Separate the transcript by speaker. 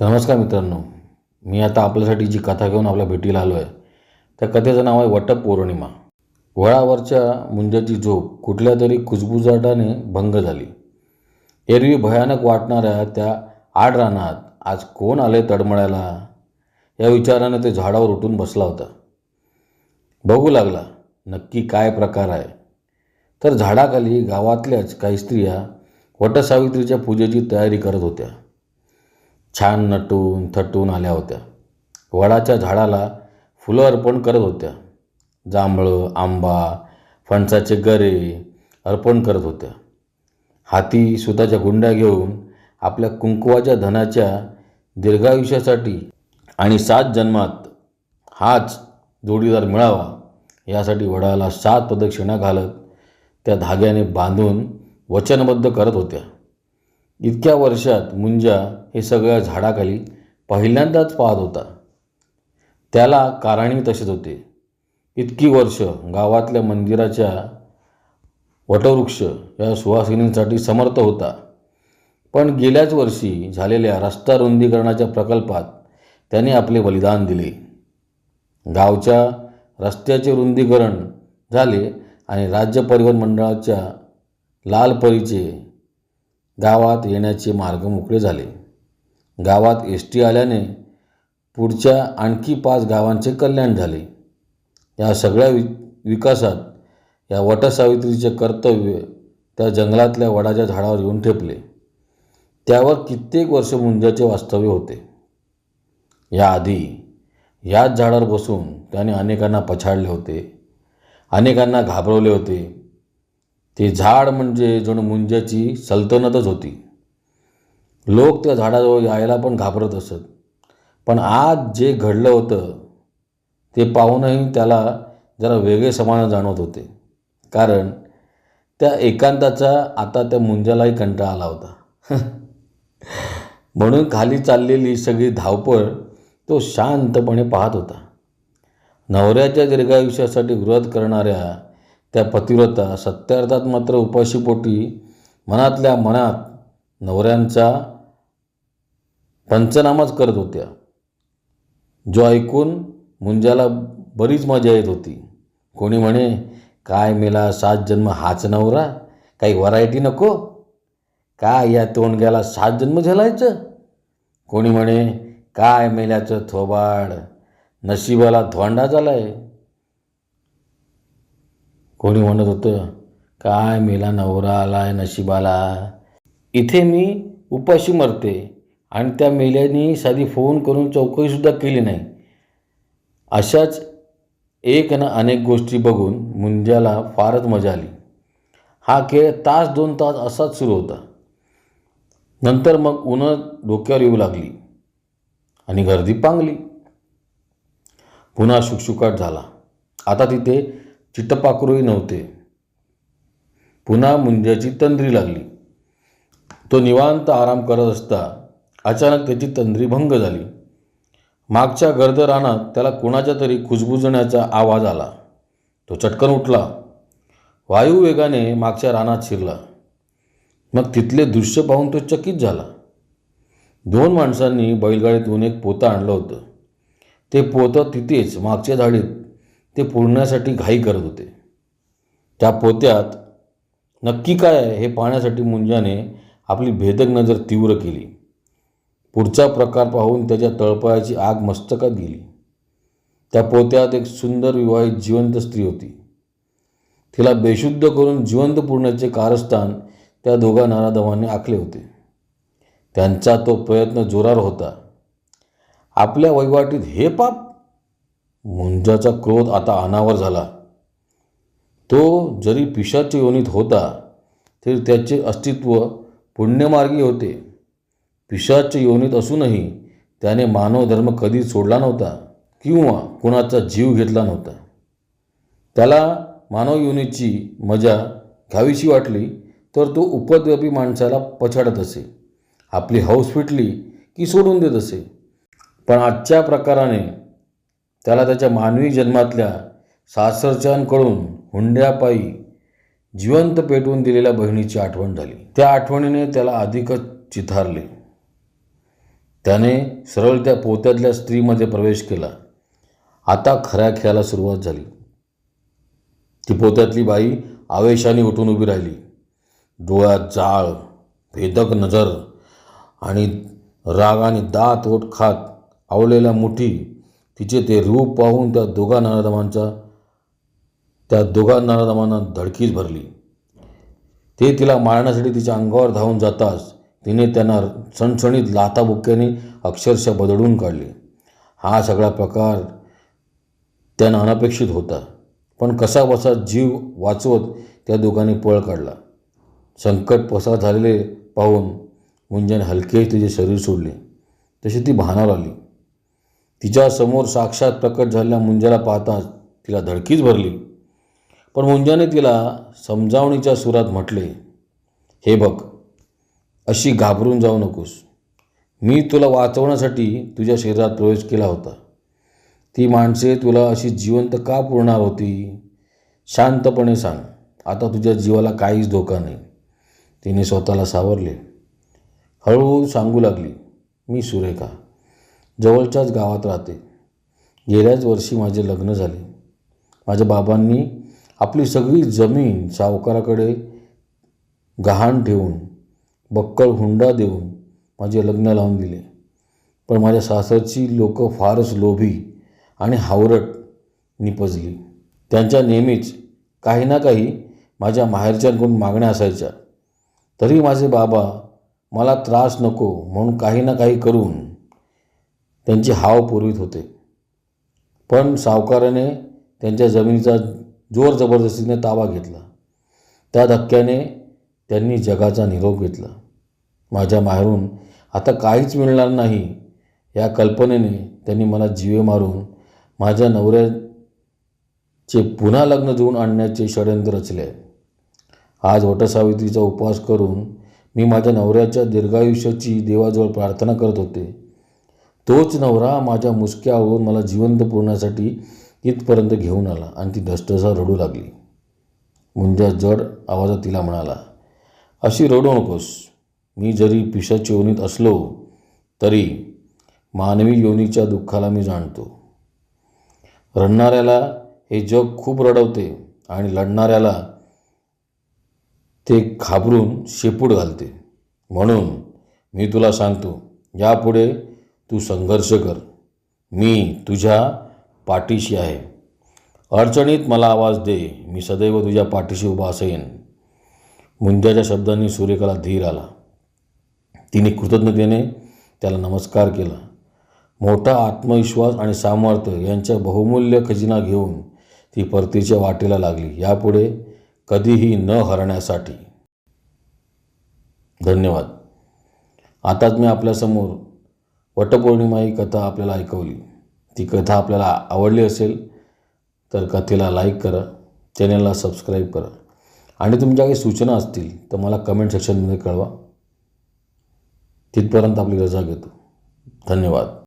Speaker 1: नमस्कार मित्रांनो मी आता आपल्यासाठी जी कथा घेऊन आपल्या भेटीला आलो आहे त्या कथेचं नाव आहे वटपौर्णिमा. वळावरच्या मुंजाची झोप कुठल्या तरी कुजबुजाटाने भंग झाली. एरवी भयानक वाटणाऱ्या त्या आड रानात आज कोण आले तडमळायला? या विचाराने ते झाडावर उठून बसला होता. बघू लागला नक्की काय प्रकार आहे? तर झाडाखाली गावातल्याच काही स्त्रिया वटसावित्रीच्या पूजेची तयारी करत होत्या. छान नटून थटून आल्या होत्या. वडाच्या झाडाला फुलं अर्पण करत होत्या. जांभळं आंबा फणसाचे गरे अर्पण करत होत्या. हाती सुताच्या गुंड्या घेऊन आपल्या कुंकवाच्या धनाच्या दीर्घायुष्यासाठी आणि सात जन्मात हाच जोडीदार मिळावा यासाठी वडाला सात प्रदक्षिणा घालत त्या धाग्याने बांधून वचनबद्ध करत होत्या. इतक्या वर्षात मुंजा हे सगळ्या झाडाखाली पहिल्यांदाच पाहत होता. त्याला कारणही तसेच होते. इतकी वर्ष गावातल्या मंदिराच्या वटवृक्ष या सुवासिनींसाठी समर्थ होता. पण गेल्याच वर्षी झालेल्या रस्ता रुंदीकरणाच्या प्रकल्पात त्याने आपले बलिदान दिले. गावच्या रस्त्याचे रुंदीकरण झाले आणि राज्य परिवहन मंडळाच्या लालपरीचे गावात येण्याचे मार्ग मोकळे झाले. गावात एस टी आल्याने पुढच्या आणखी पाच गावांचे कल्याण झाले. या सगळ्या वि विकासात या वटसावित्रीचे कर्तव्य त्या जंगलातल्या वडाच्या झाडावर येऊन ठेपले. त्यावर कित्येक वर्ष मुंजाचे वास्तव्य होते. याआधी याच झाडावर बसून त्याने अनेकांना पछाडले होते अनेकांना घाबरवले होते. ते झाड म्हणजे जणू मुंजाची सल्तनतच होती. लोक त्या झाडाजवळ यायला पण घाबरत असत. पण आज जे घडलं होतं ते पाहूनही त्याला जरा वेगळे समाधान जाणवत होते. कारण त्या एकांताचा आता त्या मुंजालाही कंटाळा आला होता. म्हणून खाली चाललेली सगळी धावपळ तो शांतपणे पाहत होता. नवऱ्याच्या दीर्घायुष्यासाठी विरोध करणाऱ्या त्या पतिव्रता सत्यार्थात मात्र उपाशीपोटी मनातल्या मनात नवऱ्यांचा पंचनामाच करत होत्या. जो ऐकून मुंजाला बरीच मजा येत होती. कोणी म्हणे काय मेला सात जन्म हाच नवरा? काही व्हरायटी नको? काय या तोंडग्याला सात जन्म झेलायचं? कोणी म्हणे काय मेल्याचं थोबाड? नशिबाला धोंडा झालाय. कोणी म्हणत होतं काय मेला नवरा आलाय नशिबाला? इथे मी उपाशी मरते आणि त्या मेल्यानी साधी फोन करून चौकशीसुद्धा केली नाही. अशाच एक ना अनेक गोष्टी बघून मुंज्याला फारच मजा आली. हा खेळ तास दोन तास असाच सुरू होता. नंतर मग उन्हं डोक्यावर येऊ लागली आणि गर्दी पांगली. पुन्हा शुकशुकाट झाला. आता तिथे चिट्टपाखरूही नव्हते. पुन्हा मुंज्याची तंद्री लागली. तो निवांत आराम करत असता अचानक त्याची तंद्री भंग झाली. मागच्या गर्द रानात त्याला कुणाच्या तरी कुजबुजण्याचा आवाज आला. तो चटकन उठला. वायू वेगाने मागच्या रानात शिरला. मग तिथले दृश्य पाहून तो चकित झाला. दोन माणसांनी बैलगाडीतून एक पोतं आणलं होतं. ते पोतं तिथेच मागच्या झाडीत ते पुरण्यासाठी घाई करत होते. त्या पोत्यात नक्की काय आहे हे पाहण्यासाठी मुंजाने आपली भेदक नजर तीव्र केली. पुढचा प्रकार पाहून त्याच्या तळपायाची आग मस्तकात गेली. त्या पोत्यात एक सुंदर विवाहित जिवंत स्त्री होती. तिला बेशुद्ध करून जिवंत पुरण्याचे कारस्थान त्या दोघा नाराधवांनी आखले होते. त्यांचा तो प्रयत्न जोरार होता. आपल्या वैवाटीत हे पाप? मुंजाचा क्रोध आता अनावर झाला. तो जरी पिशाच्या योनीत होता तरी त्याचे अस्तित्व पुण्यमार्गी होते. पिशाच्या योनीत असूनही त्याने मानवधर्म कधीच सोडला नव्हता किंवा कुणाचा जीव घेतला नव्हता. त्याला मानव योनीची मजा घ्यावीशी वाटली तर तो उपद्व्यापी माणसाला पछाडत असे. आपली हौस फिटली की सोडून देत असे. पण आजच्या प्रकाराने त्याला त्याच्या मानवी जन्मातल्या सासरच्यांकडून हुंड्यापायी जिवंत पेटवून दिलेल्या बहिणीची आठवण झाली. त्या आठवणीने त्याला अधिकच चिथारले. त्याने सरळ त्या पोत्यातल्या स्त्रीमध्ये प्रवेश केला. आता खऱ्या खेळाला सुरुवात झाली. ती पोत्यातली बाई आवेशाने उठून उभी राहिली. डोळ्यात जाळ भेदक नजर आणि रागाने दात ओठ खात आवलेल्या मुठी तिचे ते रूप पाहून त्या दोघा नराधमांचा त्या दोघा नराधमांना धडकीच भरली. ते तिला मारण्यासाठी तिच्या अंगावर धावून जाताच तिने त्यांना सणसणीत लाताबुक्क्याने अक्षरशः बदडून काढले. हा सगळा प्रकार त्यांना अनपेक्षित होता. पण कसा बसा जीव वाचवत त्या दोघांनी पळ काढला. संकट पसार झालेले पाहून मुंजाने हलके तिचे शरीर सोडले. तशी ती भानावर आली. तिच्यासमोर साक्षात प्रकट झालेल्या मुंजाला पाहताच तिला धडकीच भरली. पण मुंजाने तिला समजावणीच्या सुरात म्हटले हे बघ अशी घाबरून जाऊ नकोस. मी तुला वाचवण्यासाठी तुझ्या शरीरात प्रवेश केला होता. ती माणसे तुला अशी जिवंत का पुरणार होती? शांतपणे सांग. आता तुझ्या जीवाला काहीच धोका नाही. तिने स्वतःला सावरले. हळूहळू सांगू लागली मी सुरेखा. जवळच्याच गावात राहते. गेल्याच वर्षी माझे लग्न झाले. माझ्या बाबांनी आपली सगळी जमीन सावकाराकडे गहाण ठेवून बक्कळ हुंडा देऊन माझे लग्न लावून दिले. पण माझ्या सासरची लोक फारच लोभी आणि हावरट निपजली. त्यांच्या नेहमीच काही ना काही माझ्या माहेरच्यांकडून मागण्या असायच्या. तरी माझे बाबा मला त्रास नको म्हणून काही ना काही करून त्यांची हाव पुरवित होते. पण सावकाराने त्यांच्या जमिनीचा जोर जबरदस्तीने ताबा घेतला. त्या धक्क्याने त्यांनी जगाचा निरोप घेतला. माझ्या माहेरून आता काहीच मिळणार नाही या कल्पनेने त्यांनी मला जीवे मारून माझ्या नवऱ्याचे पुन्हा लग्न जुळून आणण्याचे षडयंत्र रचले. आहे आज वटसावित्रीचा उपवास करून मी माझ्या नवऱ्याच्या दीर्घायुष्याची देवाजवळ प्रार्थना करत होते. तोच नवरा माझ्या मुसक्यावरून मला जिवंत पुरण्यासाठी इथपर्यंत घेऊन आला आणि ती धष्टसा रडू लागली. मुंजा जड आवाजात तिला म्हणाला अशी रडू नकोस. मी जरी पिशाची योनीत असलो तरी मानवी योनीच्या दुःखाला मी जाणतो. रडणाऱ्याला हे जग खूप रडवते आणि लढणाऱ्याला ते घाबरून शेपूट घालते. म्हणून मी तुला सांगतो यापुढे तू संघर्ष कर. मी तुझ्या पाठीशी आहे. अडचणीत मला आवाज दे मी सदैव तुझ्या पाठीशी उभा असेन. मुंजाच्या शब्दांनी सुरेखाला धीर आला. तिने कृतज्ञतेने त्याला नमस्कार केला. मोठा आत्मविश्वास आणि सामर्थ्य यांच्या बहुमूल्य खजिना घेऊन ती परतीच्या वाटेला लागली. यापुढे कधीही न हरण्यासाठी. धन्यवाद. आताच मी आपल्यासमोर वटपौर्णिमा ही कथा आपल्याला ऐकवली. ती कथा आपल्याला आवडली असेल तर कथेला लाईक करा चॅनलला सबस्क्राईब करा. आणि तुमच्या काही सूचना असतील तर मला कमेंट सेक्शनमध्ये कळवा. तिथपर्यंत आपली रजा घेतो. धन्यवाद.